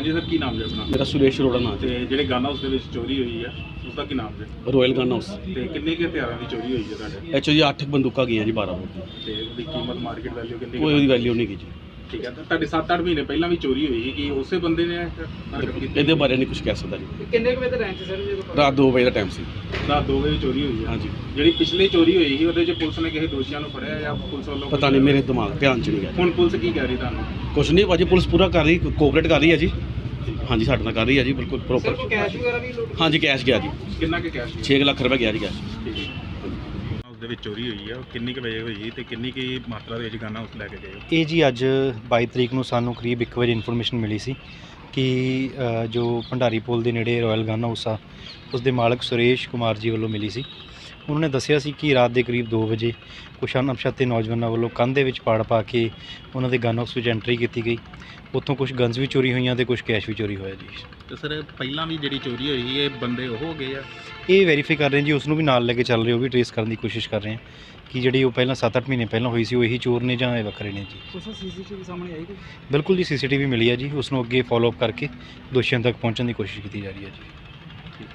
ਕੀ ਨਾਮ ਹੈ ਆਪਣਾ? ਮੇਰਾ ਸੁਰੇਸ਼ ਅਰੋੜਾ ਨਾਮ ਤੇ ਜਿਹੜੇ ਗਨ ਹਾਊਸ ਦੇ ਵਿੱਚ ਚੋਰੀ ਹੋਈ ਆ ਉਸ ਦਾ ਕੀ ਨਾਮ ਹੈ ਹੈ ਰਾਇਲ ਗਨ ਹਾਊਸ ਤੇ ਕਿੰਨੇ ਕੁ ਹਥਿਆਰਾਂ ਦੀ ਚੋਰੀ ਹੋਈ ਹੈ ਤੁਹਾਡੇ? ਐਚਓ ਜੀ 8 ਬੰਦੂਕਾਂ ਗਈਆਂ ਜੀ 12 ਬੋਰ ਤੇ ਉਹਦੀ ਕੀਮਤ ਮਾਰਕੀਟ ਵੈਲਿਊ ਕਿੰਨੀ ਕੋਈ ਉਹਦੀ ਵੈਲਿਊ ਨਹੀਂ ਗਈ ਜੀ। ਠੀਕ ਹੈ ਤਾਂ ਤੁਹਾਡੇ 7-8 ਮਹੀਨੇ ਪਹਿਲਾਂ ਵੀ ਚੋਰੀ ਹੋਈ ਸੀ ਕਿ ਉਸੇ ਬੰਦੇ ਨੇ ਹਰਕਤ ਕੀਤੀ? ਇਹਦੇ ਬਾਰੇ ਨਹੀਂ ਕੁਝ ਕਹਿ ਸਕਦਾ ਜੀ। ਕਿੰਨੇ ਕੁ ਵਜੇ ਦਾ ਟਾਈਮ ਸੀ ਸਰ ਜਦੋਂ ਰਾਤ 2 ਵਜੇ ਦਾ ਟਾਈਮ ਸੀ। ਰਾਤ ਦੋ ਵਜੇ ਚੋਰੀ ਹੋਈ ਹੈ ਹਾਂਜੀ। ਜਿਹੜੀ ਪਿਛਲੀ ਚੋਰੀ ਹੋਈ ਸੀ ਉਹਦੇ 'ਚ ਪੁਲਿਸ ਨੇ ਕਿਸੇ ਦੋਸ਼ੀਆਂ ਨੂੰ ਫੜਿਆ ਜਾਂ ਪੁਲਿਸ ਵੱਲੋਂ ਪਤਾ ਨਹੀਂ ਮੇਰੇ ਦਿਮਾਗ ਧਿਆਨ ਚ ਨਹੀਂ ਗਿਆ। ਹੁਣ ਪੁਲਿਸ ਕੀ ਕਹਿ ਰਹੀ ਤੁਹਾਨੂੰ? ਕੁਝ ਨਹੀਂ ਭਾਜੀ ਪੁਲਿਸ ਪੂਰਾ ਕਰ ਰਹੀ ਕੋਆਪਰੇਟ ਕਰ ਰਹੀ ਹੈ ਜੀ। ਹਾਂਜੀ ਸਾਡੇ ਨਾਲ ਕਰ ਰਹੀ ਹੈ ਜੀ ਬਿਲਕੁਲ ਪ੍ਰੋਪਰ ਕੈਸ਼ ਵਗੈਰਾ ਵੀ ਲੁੱਟ ਹਾਂਜੀ ਕੈਸ਼ ਗਿਆ ਜੀ। ਕਿੰਨਾ ਕੁ ਕੈਸ਼ 6 ਲੱਖ ਰੁਪਏ ਗਿਆ ਜੀ ਕੈਸ਼ ਉਸ ਦੇ ਵਿੱਚ ਚੋਰੀ ਹੋਈ ਆ ਉਹ ਕਿੰਨੀ ਕੁ ਵਜੇ ਹੋਈ ਤੇ ਕਿੰਨੀ ਕੀ ਮਾਤਰਾ ਦੇ ਵਿੱਚ ਗਾਨਾ ਉਸ ਲੈ ਕੇ ਗਏ? ਹੋ? ਇਹ ਜੀ ਅੱਜ 22 ਤਰੀਕ ਨੂੰ ਸਾਨੂੰ ਕਰੀਬ 1 ਵਜੇ ਇਨਫੋਰਮੇਸ਼ਨ ਮਿਲੀ ਸੀ ਕਿ ਅ, ਜੋ ਭੰਡਾਰੀ ਪੁਲ ਦੇ ਨੇੜੇ ਰਾਇਲ ਗਨ ਹਾਊਸ ਆ ਉਸ ਦੇ ਮਾਲਕ ਸੁਰੇਸ਼ ਕੁਮਾਰ ਜੀ ਵੱਲੋਂ ਮਿਲੀ ਸੀ। ਉਹਨਾਂ ਨੇ ਦੱਸਿਆ ਸੀ ਕਿ ਰਾਤ ਦੇ ਕਰੀਬ 2 ਵਜੇ ਕੁਛ ਅਣਪਛਾਤੇ ਨੌਜਵਾਨਾਂ ਵੱਲੋਂ ਕੰਧ ਦੇ ਵਿੱਚ ਪਾੜ ਪਾ ਕੇ ਉਹਨਾਂ ਦੇ ਗਨ ਹਾਊਸ ਵਿੱਚ ਐਂਟਰੀ ਕੀਤੀ ਗਈ। ਉੱਥੋਂ ਕੁਝ ਗਨਸ ਵੀ ਚੋਰੀ ਹੋਈਆਂ ਤੇ ਕੁਝ ਕੈਸ਼ ਵੀ ਚੋਰੀ ਹੋਇਆ ਜੀ। ਤੇ ਸਰ ਪਹਿਲਾਂ ਵੀ ਜਿਹੜੀ ਚੋਰੀ ਹੋਈ ਸੀ ਇਹ ਬੰਦੇ ਉਹ ਹੋ ਗਏ ਆ? ਇਹ ਵੈਰੀਫਾਈ ਕਰ ਰਹੇ ਹਾਂ ਜੀ ਉਸ ਨੂੰ ਵੀ ਨਾਲ ਲੈ ਕੇ ਚੱਲ ਰਹੇ ਉਹ ਵੀ ਟਰੇਸ ਕਰਨ ਦੀ ਕੋਸ਼ਿਸ਼ ਕਰ ਰਹੇ ਹਾਂ ਕਿ ਜਿਹੜੀ ਉਹ ਪਹਿਲਾਂ 7-8 ਮਹੀਨੇ ਪਹਿਲਾਂ ਹੋਈ ਸੀ ਉਹ ਇਹੀ ਚੋਰ ਨੇ ਜਾਂ ਇਹ ਵੱਖਰੇ ਨੇ ਜੀ। ਉਸ ਸੀਸੀਟੀਵੀ ਸਾਹਮਣੇ ਆਈ ਕੋਈ ਬਿਲਕੁਲ ਜੀ ਸੀਸੀਟੀਵੀ ਮਿਲੀ ਹੈ ਜੀ ਉਸ ਨੂੰ ਅੱਗੇ ਫਾਲੋ ਅਪ ਕਰਕੇ ਦੋਸ਼ੀਆਂ ਤੱਕ ਪਹੁੰਚਣ ਦੀ ਕੋਸ਼ਿਸ਼ ਕੀਤੀ ਜਾ ਰਹੀ ਹੈ ਜੀ।